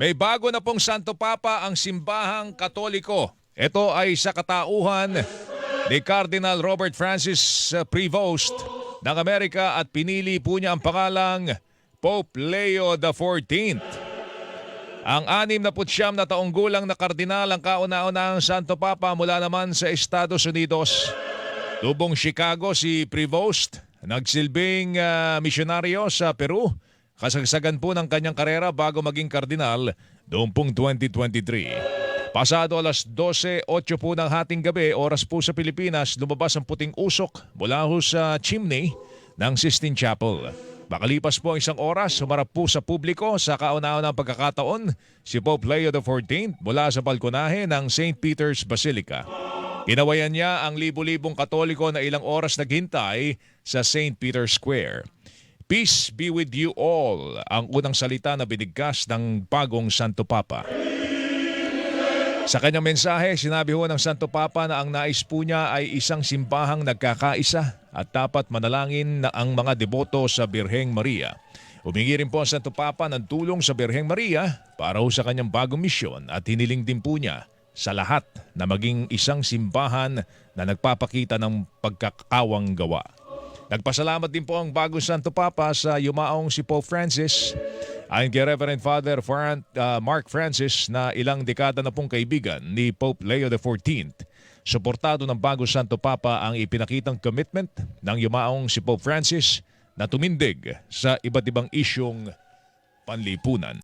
May bago na pong Santo Papa ang simbahang katoliko. Ito ay sa katauhan ni Cardinal Robert Francis uh, Prevost ng Amerika at pinili po niya ang pangalang Pope Leo XIV. Ang anim na putsyam na taong gulang na kardinal ang kauna-unahang Santo Papa mula naman sa Estados Unidos. Tubong Chicago si Prevost, nagsilbing ah, misyonaryo sa Peru. Kasagsagan po ng kanyang karera bago maging kardinal noong pong 2023. Pasado alas 12.08 po ng hating gabi, oras po sa Pilipinas, lumabas ang puting usok mula ho sa chimney ng Sistine Chapel. Makalipas po ang isang oras, sumarap po sa publiko sa kauna-unang pagkakataon si Pope Leo XIV mula sa balkonahe ng St. Peter's Basilica. Ginawayan niya ang libu-libong katoliko na ilang oras naghintay sa St. Peter's Square. Peace be with you all, ang unang salita na binigkas ng bagong Santo Papa. Sa kanyang mensahe, sinabi ho ng Santo Papa na ang nais po niya ay isang simbahang nagkakaisa at dapat manalangin na ang mga deboto sa Birheng Maria. Humingi rin po ang Santo Papa ng tulong sa Birheng Maria para ho sa kanyang bagong misyon at hiniling din po niya sa lahat na maging isang simbahan na nagpapakita ng pagkakawang gawa. Nagpasalamat din po ang bagong Santo Papa sa yumaong si Pope Francis Ayon kay Reverend Father Fran- uh, Mark Francis na ilang dekada na pong kaibigan ni Pope Leo XIV, suportado ng bago Santo Papa ang ipinakitang commitment ng yumaong si Pope Francis na tumindig sa iba't ibang isyong panlipunan.